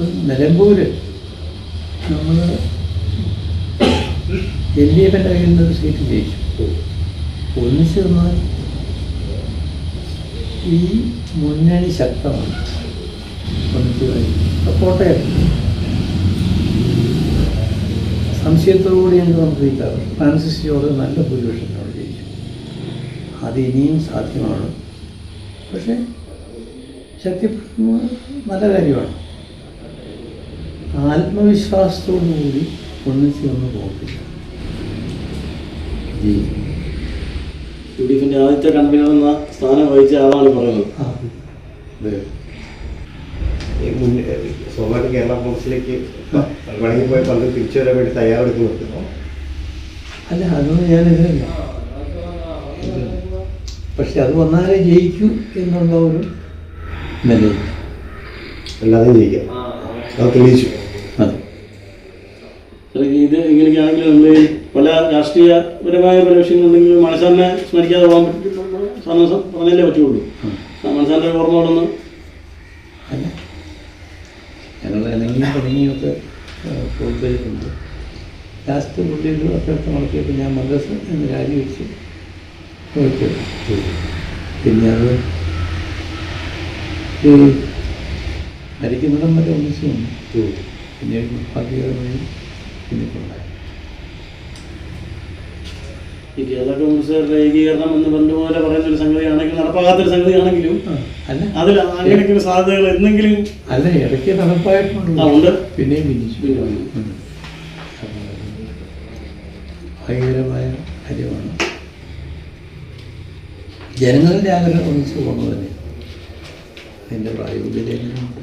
നിലമ്പൂര്. നമ്മൾ L D എഫിന്റെ കയ്യിൽ നിന്ന് ഒരു സീറ്റ് ജയിച്ചു. ഒന്നിച്ച് നിന്നാൽ ഈ മുന്നണി ശക്തമാണ്. ഒന്നിച്ച് കഴിഞ്ഞു കോട്ടയം സംശയത്തോടുകൂടിയാണ് നമുക്ക് ജയിക്കാറ് ഫ്രാൻസിസ് ജോർജ് നല്ല ഭൂരിപക്ഷത്തിനോട് ജയിച്ചു. അത് ഇനിയും സാധ്യമാണ്. പക്ഷേ ശക്തി നല്ല കാര്യമാണ്. ആത്മവിശ്വാസത്തോടു കൂടി ഒന്നിച്ച് പോകത്തില്ല. പ്രവർത്തിക്കണം ജി. യു ഡി എഫിന്റെ ആദ്യത്തെ കൺവീനർ എന്ന സ്ഥാനം വഹിച്ച ആളാണ് പറയുന്നത്. സ്വന്തമായിട്ട് കേരള കോൺഗ്രസിലേക്ക് പണിക്ക് പോയി പണ്ട് തിരിച്ചു വരാൻ വേണ്ടി തയ്യാറെടുക്കുന്നുണ്ട് അല്ല അതൊന്നും ഞാനെതിരല്ല പക്ഷെ അത് വന്നാലേ ജയിക്കൂ എന്നുള്ള ഒരു നിലയിൽ അല്ലാതെ ജയിക്കാം. അത് തെളിയിച്ചു അതെ സാറേ, ഇത് ഇങ്ങനെയൊക്കെയാണെങ്കിൽ നമ്മൾ ഈ പല രാഷ്ട്രീയപരമായ പല വിഷയങ്ങളുണ്ടെങ്കിലും മനസ്സാറിനെ സ്മരിക്കാതെ പോകാൻ പറ്റും പറഞ്ഞല്ലേ പറ്റുള്ളൂ. മനസ്സാറിന്റെ ഓർമ്മകളൊന്ന് അല്ല ഞങ്ങൾ തുടങ്ങിയൊക്കെ പോയിട്ടുണ്ട് ലാസ്റ്റ് പുള്ളിയിൽ അഭ്യർത്ഥന നടത്തിയപ്പോൾ ഞാൻ മദ്രസ എന്ന് രാജിവെച്ച് പിന്നെ അത് മരിക്കുന്നിടം വരെ ഒന്നിച്ചു വന്നു പിന്നെ ഭാഗ്യകരമായി പിന്നെ ഈ കേരള കോൺഗ്രസുകാരുടെ ഏകീകരണം എന്ന് പണ്ടുപോലെ പറയുന്ന ഒരു സംഗതിയാണെങ്കിൽ നടപ്പാകാത്തൊരു സംഗതിയാണെങ്കിലും അല്ല. അതിൽ അങ്ങനെയൊക്കെ ഒരു സാധ്യതകൾ എന്തെങ്കിലും അല്ല ഇടയ്ക്ക് നടപ്പായിട്ടുണ്ട് പിന്നെയും പിന്നെ. ഭയങ്കരമായ കാര്യമാണ്. ജനങ്ങളുടെ ആഗ്രഹം ഒന്നിച്ച് പോകുന്നത് തന്നെ അതിന്റെ പ്രായോഗികതയുണ്ട്